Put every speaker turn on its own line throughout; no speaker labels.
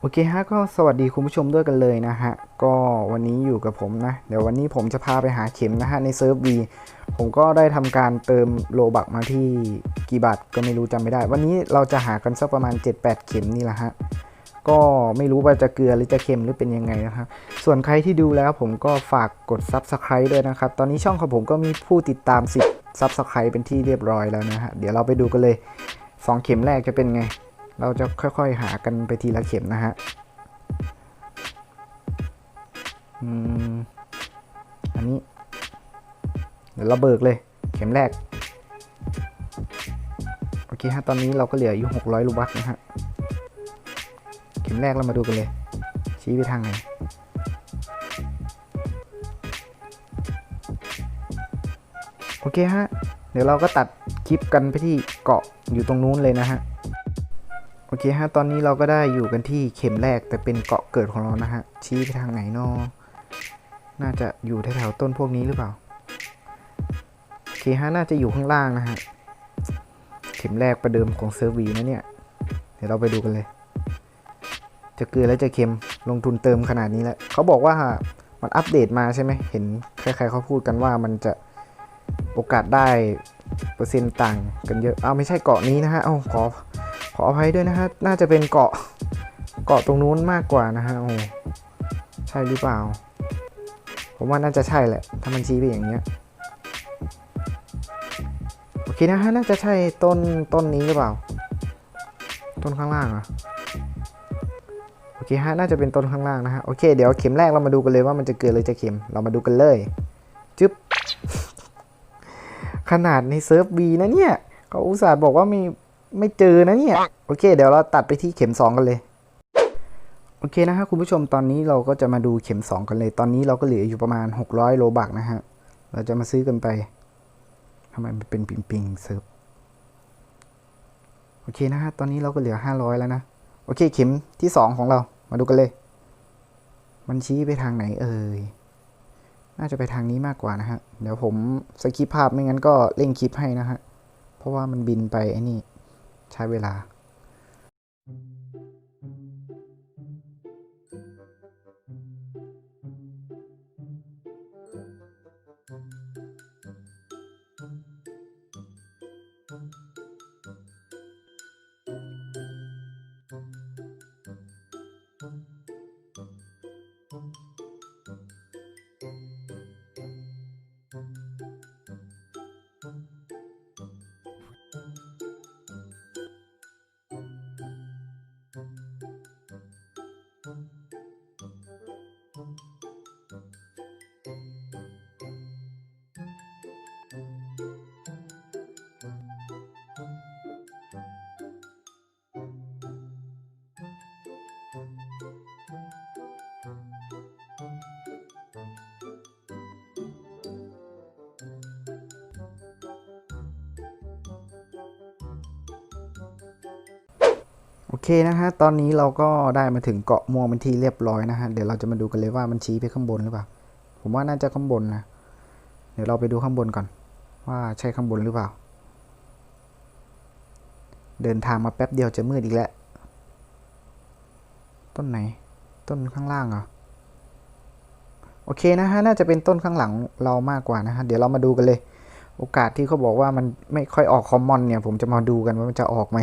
โอเคฮะก็สวัสดีคุณผู้ชมด้วยกันเลยนะฮะ ก็วันนี้อยู่กับผมนะ เดี๋ยววันนี้ผมจะพาไปหาเข็มนะฮะในเซิร์ฟวีผมก็ได้ทำการเติมโลบักมาที่กี่บาทก็ไม่รู้จำไม่ได้ วันนี้เราจะหากันสักประมาณ 7-8 เข็มนี่แหละฮะก็ไม่รู้ว่าจะเกลือหรือจะเค็มหรือเป็นยังไงนะครับส่วนใครที่ดูแล้วผมก็ฝากกด Subscribe ด้วยนะครับ ตอนนี้ช่องของผมก็มีผู้ติดตาม 10 Subscribe เป็นที่เรียบร้อยแล้วนะฮะ เดี๋ยวเราไปดูกันเลย 2 เข็มแรกจะเป็นไง เราจะค่อยๆหากันไปทีละเข็มนะฮะอันนี้ เดี๋ยวเราเบิกเลย เข็มแรก โอเคฮะ ตอนนี้เราก็เหลืออยู่600ลูบักนะฮะ เข็มแรกเรามาดูกันเลย ชี้ไปทางไหนโอเคฮะ เดี๋ยวเราก็ตัดคลิปกันไปที่เกาะอยู่ตรงนู้นเลยนะฮะ โอเคฮะ ตอนนี้เราก็ได้อยู่กันที่เข็มแรกแต่เป็นเกาะเกิดของเรานะฮะ ชี้ไปทางไหนนอน่าจะอยู่แถวๆต้นพวกนี้หรือเปล่า โอเคฮะ น่าจะอยู่ข้างล่างนะฮะ เข็มแรกประเดิมของเซิร์ฟวีนะเนี่ย เดี๋ยวเราไปดูกันเลย จะเกลือแล้วจะเค็ม ลงทุนเติมขนาดนี้แล้ว เขาบอกว่ามันอัปเดตมาใช่ไหม เห็นใครๆเขาพูดกันว่ามันจะโอกาสได้เปอร์เซ็นต์ต่างกันเยอะ เอาไม่ใช่เกาะนี้นะฮะ เอาขอ ขออภัยด้วยนะฮะ น่าจะเป็นเกาะเกาะตรงนู้นมากกว่านะฮะ โอ้ใช่หรือเปล่า ผมว่าน่าจะใช่แหละ ถ้ามันชี้ไปอย่างเงี้ย โอเคนะฮะ น่าจะใช่ต้นต้นนี้หรือเปล่า ต้นข้างล่างอะโอเคฮะ น่าจะเป็นต้นข้างล่างนะฮะ โอเค เดี๋ยวเข็มแรกเรามาดูกันเลยว่ามันจะเกิดหรือจะเข็ม เรามาดูกันเลย จึ๊บ ขนาดในเซิร์ฟบีนะเนี่ย เขาอุตส่าห์บอกว่าม่ ไม่เจอนะเนี่ย โอเค เดี๋ยวเราตัดไปที่เข็ม 2 กันเลย โอเคนะฮะคุณผู้ชมตอนนี้เราก็จะมาดูเข็ม 2 กันเลย ตอนนี้เราก็เหลืออยู่ประมาณ 600 โลบักนะฮะ เราจะมาซื้อกันไปทำไมมันเป็นปิงปิงๆเซิร์ฟโอเคนะฮะ ตอนนี้เราก็เหลือ 500 แล้วนะ โอเค เข็มที่สองของเรา มาดูกันเลย มันชี้ไปทางไหนเอ่ย น่าจะไปทางนี้มากกว่านะฮะ เดี๋ยวผมสกิปภาพไม่งั้นก็เร่งคลิปให้นะฮะ เพราะว่ามันบินไปไอ้นี่ ใช้เวลา โอเคนะฮะ ตอนนี้เราก็ได้มาถึงเกาะม่วงเป็นที่เรียบร้อยนะฮะ เดี๋ยวเราจะมาดูกันเลยว่ามันชี้ไปข้างบนหรือเปล่า ผมว่าน่าจะข้างบนนะ เดี๋ยวเราไปดูข้างบนก่อน ว่าใช่ข้างบนหรือเปล่า เดินทางมาแป๊บเดียวจะมืดอีกแล้ว ต้นไหน ต้นข้างล่างเหรอ โอเคนะฮะ น่าจะเป็นต้นข้างหลังเรามากกว่านะฮะ เดี๋ยวเรามาดูกันเลย โอกาสที่เขาบอกว่ามันไม่ค่อยออกคอมมอนเนี่ย ผมจะมาดูกันว่ามันจะออกไหม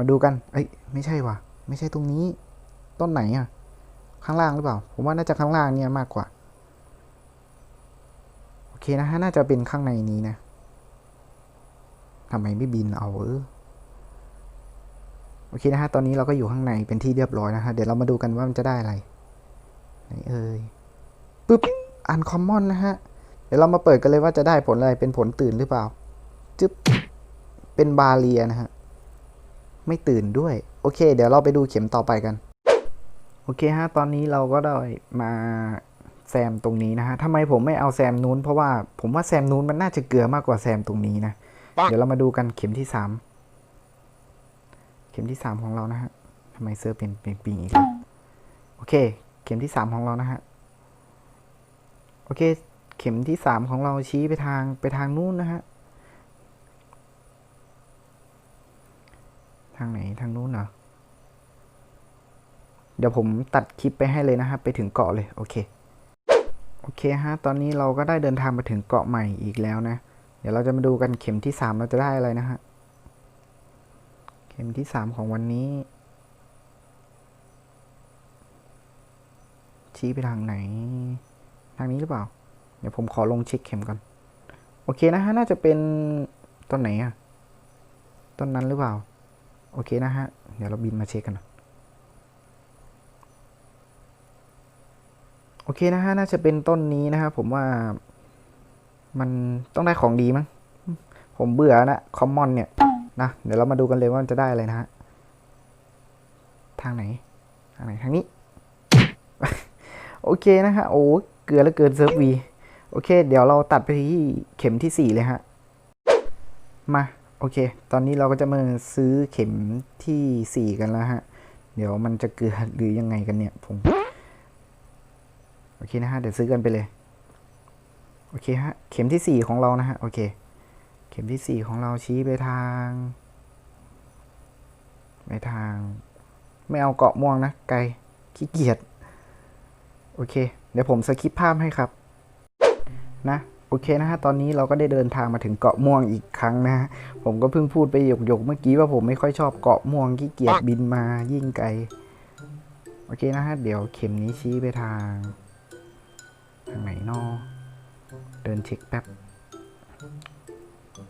มาดูกัน เอ้ย ไม่ใช่ว่ะ ไม่ใช่ตรงนี้ ต้นไหนอะข้างล่างหรือเปล่า ผมว่าน่าจะข้างล่างเนี่ยมากกว่า โอเคนะฮะ น่าจะเป็นข้างในนี้นะทำไมไม่บินเอาเออโอเคนะฮะ ตอนนี้เราก็อยู่ข้างในเป็นที่เรียบร้อยนะฮะ เดี๋ยวเรามาดูกันว่ามันจะได้อะไร ไหนเอ่ย ปึ๊บ อันคอมมอนนะฮะ เดี๋ยวเรามาเปิดกันเลยว่าจะได้ผลอะไร เป็นผลตื่นหรือเปล่า จึ๊บ เป็นบาเลียนะฮะ ไม่ตื่นด้วย โอเค เดี๋ยวเราไปดูเข็มต่อไปกัน โอเคฮะ ตอนนี้เราก็ได้มาแซมตรงนี้นะฮะทำไมผมไม่เอาแซมนู้น เพราะว่าผมว่าแซมนู้นมันน่าจะเกลือมากกว่าแซมตรงนี้นะ เดี๋ยวเรามาดูกันเข็มที่สามเข็มที่สามของเรานะฮะทำไมเซอร์เป็นเป็นปิงอีกแล้วโอเค เข็มที่สามของเรานะฮะ โอเค เข็มที่สามของเราชี้ไปทางไปทางนู้นนะฮะางไหนทางนู้นเหรอ เดี๋ยวผมตัดคลิปไปให้เลยนะครับ ไปถึงเกาะเลย โอเค โอเคฮะ ตอนนี้เราก็ได้เดินทางมาถึงเกาะใหม่อีกแล้วนะ เดี๋ยวเราจะมาดูกันเข็มที่สามเราจะได้อะไรนะฮะ เข็มที่สามของวันนี้ ชี้ไปทางไหน ทางนี้หรือเปล่า เดี๋ยวผมขอลงเช็คเข็มก่อน โอเคนะฮะ น่าจะเป็นต้นไหนอะต้นนั้นหรือเปล่า โอเคนะฮะ เดี๋ยวเราบินมาเช็คกันน่อยโอเคนะฮะ น่าจะเป็นต้นนี้นะครับผมว่ามันต้องได้ของดีมั้ง ผมเบื่อนะ คอมมอนเนี่ย นะ เดี๋ยวเรามาดูกันเลยว่ามันจะได้อะไรนะฮะ ทางไหน ทางไหน ทางนี้ โอเคนะฮะ โอ้เกลือแล้วเกินเซิร์ฟวี โอเค เดี๋ยวเราตัดไปที่เข็มที่สี่เลยฮะ มา โอเค ตอนนี้เราก็จะมาซื้อเข็มที่สี่กันแล้วฮะ เดี๋ยวมันจะเกลือหรือยังไงกันเนี่ยผม โอเคนะฮะ เดี๋ยวซื้อกันไปเลย โอเคฮะ เข็มที่สี่ของเรานะฮะ โอเค เข็มที่สี่ของเราชี้ไปทาง ไปทาง ไม่เอาเกาะม่วงนะ ไกล ขี้เกียจ โอเค เดี๋ยวผมสคิปภาพให้ครับ นะ โอเคนะฮะ ตอนนี้เราก็ได้เดินทางมาถึงเกาะม่วงอีกครั้งนะฮะ ผมก็เพิ่งพูดไปหยกๆเมื่อกี้ว่าผมไม่ค่อยชอบเกาะม่วงขี้เกียจบินมายิ่งไกล โอเคนะฮะ เดี๋ยวเข็มนี้ชี้ไปทาง ทางไหนนอเดินเช็คแป๊บ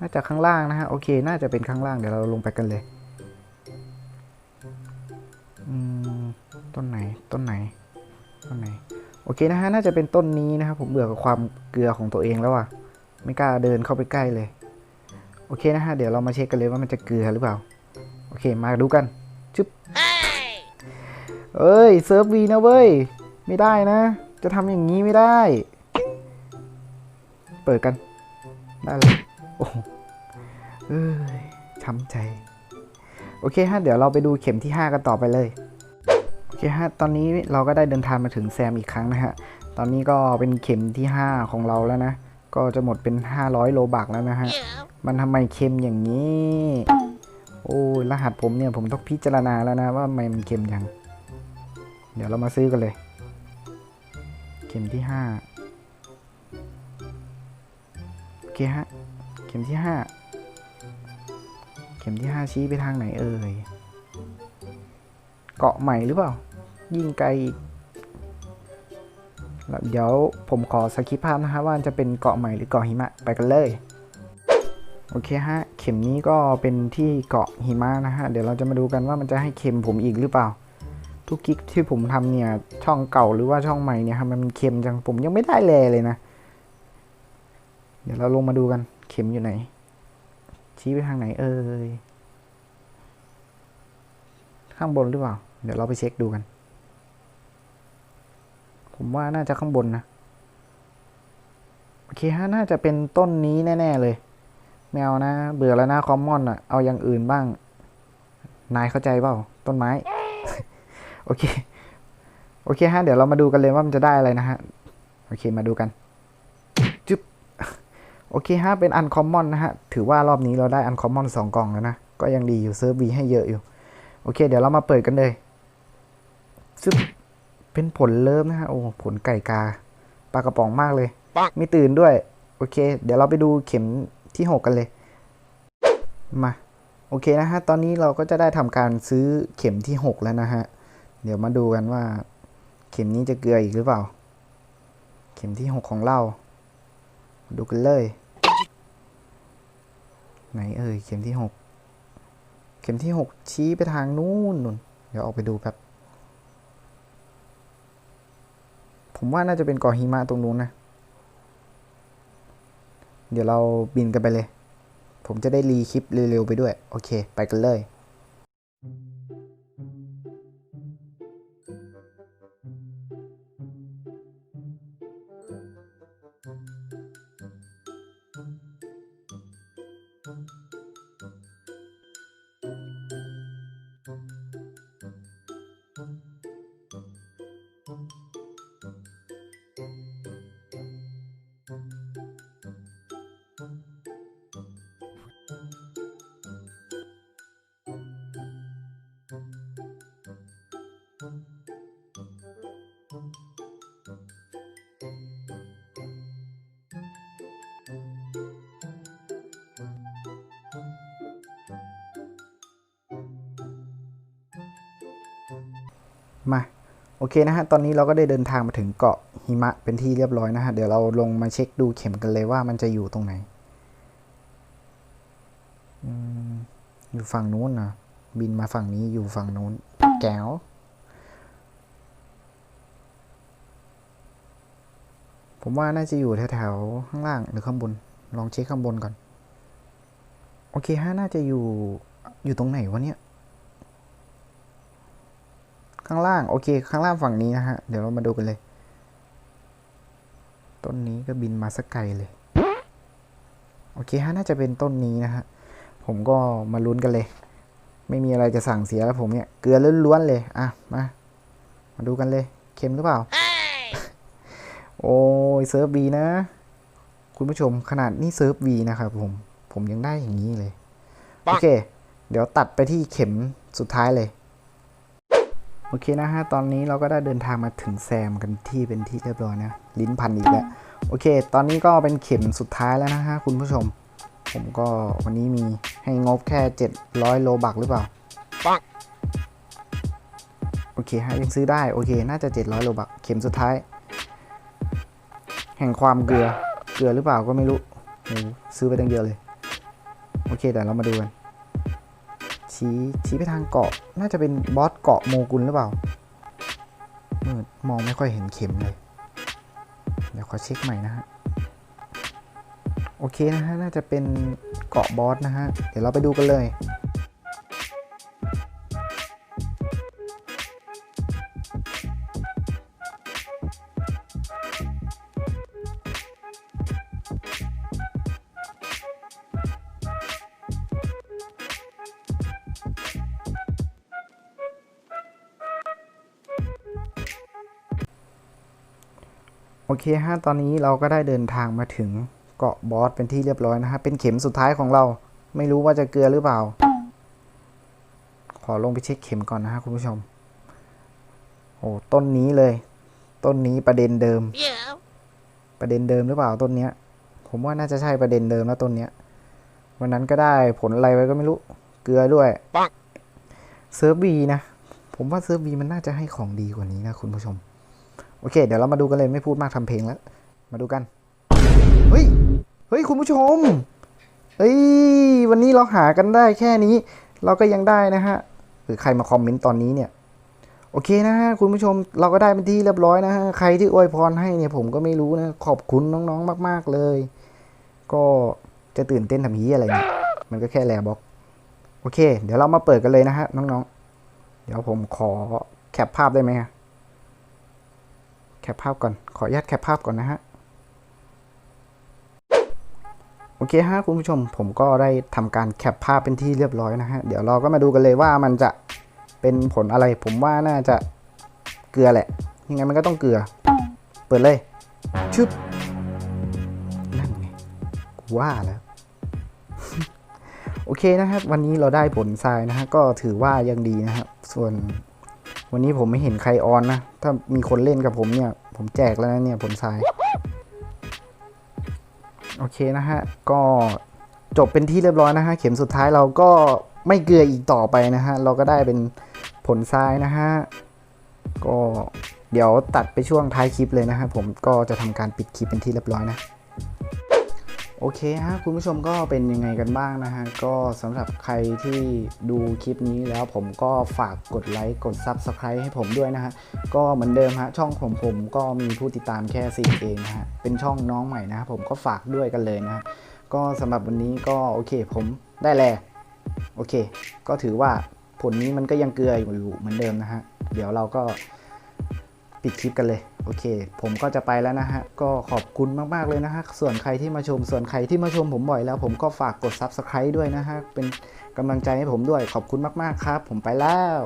น่าจะข้างล่างนะฮะ โอเค น่าจะเป็นข้างล่าง เดี๋ยวเราลงไปกันเลยอืมต้นไหน ต้นไหน ต้นไหน โอเคนะฮะ น่าจะเป็นต้นนี้นะครับ ผมเบื่อกับความเกลือของตัวเองแล้วอะไม่กล้าเดินเข้าไปใกล้เลย โอเคนะฮะ เดี๋ยวเรามาเช็คกันเลยว่ามันจะเกลือหรือเปล่า โอเค มาดูกัน ชึบเอ้ย เซิร์ฟวีนะเว้ย ไม่ได้นะ จะทำอย่างนี้ไม่ได้ เปิดกัน ได้เลยโอ้เอ้ยช้ำใจ โอเคฮะ เดี๋ยวเราไปดูเข็มที่ 5 กันต่อไปเลย คฮะ ตอนนี้เราก็ได้เดินทางมาถึงแซมอีกครั้งนะฮะ ตอนนี้ก็เป็นเข็มที่ 5 ของเราแล้วนะ ก็จะหมดเป็น 500 โลบักแล้วนะฮะ มันทำไมเค็มอย่างนี้ โอ้ยรหัสผมเนี่ยผมต้องพิจารณาแล้วนะว่าทำไมมันเค็มอย่าง เดี๋ยวเรามาซื้อกันเลย เข็มที่5โอเคฮะ เข็มที่ 5 เข็มที่ 5 ชี้ไปทางไหนเอ่ยเกาะใหม่หรือเปล่า ยิ่งไกลอีกเดี๋ยวผมขอสคิปภาพนะฮะว่าจะเป็นเกาะใหม่หรือเกาะหิมะไปกันเลย โอเคฮะ เข็มนี้ก็เป็นที่เกาะหิมะนะฮะ เดี๋ยวเราจะมาดูกันว่ามันจะให้เข็มผมอีกหรือเปล่า ทุกคลิกที่ผมทำเนี่ยช่องเก่าหรือว่าช่องใหม่เนี่ยทำไมมันเค็มจังผมยังไม่ได้แลเลยนะ เดี๋ยวเราลงมาดูกันเข็มอยู่ไหน ชี้ไปทางไหนเอ่ยข้างบนหรือเปล่า เดี๋ยวเราไปเช็คดูกัน ผมว่าน่าจะข้างบนนะ โอเคฮะน่าจะเป็นต้นนี้แน่ ๆ เลยแมวนะ เบื่อแล้วนะคอมมอนอะ เอาอย่างอื่นบ้าง นายเข้าใจเปล่า ต้นไม้ โอเค โอเคฮะ เดี๋ยวเรามาดูกันเลยว่ามันจะได้อะไรนะฮะ โอเคมาดูกันจึ๊บ โอเคฮะ เป็นอันคอมมอนนะฮะ ถือว่ารอบนี้เราได้อันคอมมอนสองกล่องแล้วนะ ก็ยังดีอยู่เซิร์ฟบีให้เยอะอยู่ โอเค เดี๋ยวเรามาเปิดกันเลย ซึ่ง เป็นผลเลิฟนะฮะโอ้ผลไก่กาปลากระป๋องมากเลยไม่ตื่นด้วย โอเค เดี๋ยวเราไปดูเข็มที่หกกันเลย มา โอเคนะฮะ ตอนนี้เราก็จะได้ทำการซื้อเข็มที่หกแล้วนะฮะ เดี๋ยวมาดูกันว่า เข็มนี้จะเกลืออีกหรือเปล่า เข็มที่หกของเรา ดูกันเลย ไหนเอ่ยเข็มที่หกเข็มที่หกชี้ไปทางนู้นนู่นเดี๋ยวออกไปดูแป๊บ ผมว่าน่าจะเป็นเกาะหิมะตรงนู้นนะ เดี๋ยวเราบินกันไปเลย ผมจะได้รีคลิปเร็วๆไปด้วย โอเค ไปกันเลย มาโอเคนะฮะ ตอนนี้เราก็ได้เดินทางมาถึงเกาะหิมะเป็นที่เรียบร้อยนะฮะ เดี๋ยวเราลงมาเช็คดูเข็มกันเลยว่ามันจะอยู่ตรงไหน อยู่ฝั่งนู้นนะบินมาฝั่งนี้อยู่ฝั่งนู้น แก้ว ผมว่าน่าจะอยู่แถวๆข้างล่างหรือข้างบน ลองเช็คข้างบนก่อน โอเคฮะ น่าจะอยู่อยู่ตรงไหนวะเนี่ย ข้างล่างโอเค ข้างล่างฝั่งนี้นะฮะ เดี๋ยวเรามาดูกันเลย ต้นนี้ก็บินมาสักไกลเลย โอเคฮะ น่าจะเป็นต้นนี้นะฮะ ผมก็มาลุ้นกันเลย ไม่มีอะไรจะสั่งเสียแล้วผมเนี่ย เกลือล้วนๆเลย อะ มา มาดูกันเลย เค็มหรือเปล่า โอ้ยเซิร์ฟบีนะ คุณผู้ชมขนาดนี่เซิร์ฟวีนะครับผม ผมยังได้อย่างนี้เลย โอเค เดี๋ยวตัดไปที่เข็มสุดท้ายเลย โอเคนะฮะ ตอนนี้เราก็ได้เดินทางมาถึงแซมกันที่เป็นที่เรียบร้อยนะ ลิ้นพันอีกแล้ว โอเค ตอนนี้ก็เป็นเข็มสุดท้ายแล้วนะฮะคุณผู้ชม ผมก็วันนี้มีให้งบแค่ 700 โลบักหรือเปล่า
ปัง
โอเคฮะยังซื้อได้ โอเค น่าจะ 700 โลบัก เข็มสุดท้าย แห่งความเกลือ เกลือหรือเปล่าก็ไม่รู้โอ้โหซื้อไปตั้งเยอะเลย โอเคแต่เรามาดูกัน ชี้ชี้ไปทางเกาะ น่าจะเป็นบอสเกาะโมกุลหรือเปล่ามืดมองไม่ค่อยเห็นเข็มเลย เดี๋ยวขอเช็คใหม่นะฮะ โอเคนะฮะ น่าจะเป็นเกาะบอสนะฮะ เดี๋ยวเราไปดูกันเลย โอเคฮะตอนนี้เราก็ได้เดินทางมาถึงเกาะบอสเป็นที่เรียบร้อยนะฮะเป็นเข็มสุดท้ายของเรา ไม่รู้ว่าจะเกลือหรือเปล่า ขอลงไปเช็คเข็มก่อนนะฮะคุณผู้ชมโอ้ต้นนี้เลย ต้นนี้ประเด็นเดิม
Yeah.
ประเด็นเดิมหรือเปล่าต้นเนี้ย ผมว่าน่าจะใช่ประเด็นเดิมแล้วต้นเนี้ยวันนั้นก็ได้ผลอะไรไว้ก็ไม่รู้ เกลือด้วย
ปัง
เซิร์ฟบีนะ ผมว่าเซิร์ฟบีมันน่าจะให้ของดีกว่านี้นะคุณผู้ชม โอเค เดี๋ยวเรามาดูกันเลยไม่พูดมากทำเพลงแล้ว มาดูกัน เฮ้ย เฮ้ย คุณผู้ชม เฮ้ย วันนี้เราหากันได้แค่นี้ เราก็ยังได้นะฮะ หรือใครมาคอมเมนต์ตอนนี้เนี่ย โอเคนะฮะคุณผู้ชม เราก็ได้เป็นที่เรียบร้อยนะฮะ ใครที่อวยพรให้เนี่ยผมก็ไม่รู้นะ ขอบคุณน้องๆ มาก ๆ เลย ก็จะตื่นเต้นทำฮีอะไรเนี่ยมันก็แค่แลบ็อก โอเค เดี๋ยวเรามาเปิดกันเลยนะฮะน้องๆ เดี๋ยวผมขอแคปภาพได้ไหมฮะ แคปภาพก่อน ขออนุญาตแคปภาพก่อนนะฮะ โอเคฮะคุณผู้ชม ผมก็ได้ทำการแคปภาพเป็นที่เรียบร้อยนะฮะ เดี๋ยวเราก็มาดูกันเลยว่ามันจะเป็นผลอะไร ผมว่าน่าจะเกลือแหละ ยังไงมันก็ต้องเกลือ เปิดเลย ชึบ นั่นไง กูว่าแล้วโอเคนะครับ วันนี้เราได้ผลทรายนะฮะ ก็ถือว่ายังดีนะครับ ส่วน วันนี้ผมไม่เห็นใครออนนะ ถ้ามีคนเล่นกับผมเนี่ย ผมแจกแล้วนะเนี่ยผลทราย โอเคนะฮะ ก็จบเป็นที่เรียบร้อยนะฮะ เข็มสุดท้ายเราก็ไม่เกลืออีกต่อไปนะฮะ เราก็ได้เป็นผลทรายนะฮะ ก็เดี๋ยวตัดไปช่วงท้ายคลิปเลยนะฮะ ผมก็จะทำการปิดคลิปเป็นที่เรียบร้อยนะ โอเคฮะคุณผู้ชมก็เป็นยังไงกันบ้างนะฮะ ก็สำหรับใครที่ดูคลิปนี้แล้วผมก็ฝากกดไลค์กด Subscribe ให้ผมด้วยนะฮะ ก็เหมือนเดิมฮะ ช่องผมผมก็มีผู้ติดตามแค่4เองนะฮะ เป็นช่องน้องใหม่นะฮะผมก็ฝากด้วยกันเลยนะฮะ ก็สำหรับวันนี้ก็โอเคผมได้แลโอเค ก็ถือว่าผลนี้มันก็ยังเกลืออยู่เหมือนเดิมนะฮะ เดี๋ยวเราก็ปิดคลิปกันเลย โอเค ผมก็จะไปแล้วนะฮะ ก็ขอบคุณมาก ๆ เลยนะฮะ ส่วนใครที่มาชม ส่วนใครที่มาชมผมบ่อยแล้ว ผมก็ฝากกด Subscribe ด้วยนะฮะ เป็นกำลังใจให้ผมด้วย ขอบคุณมาก ๆ ครับ ผมไปแล้ว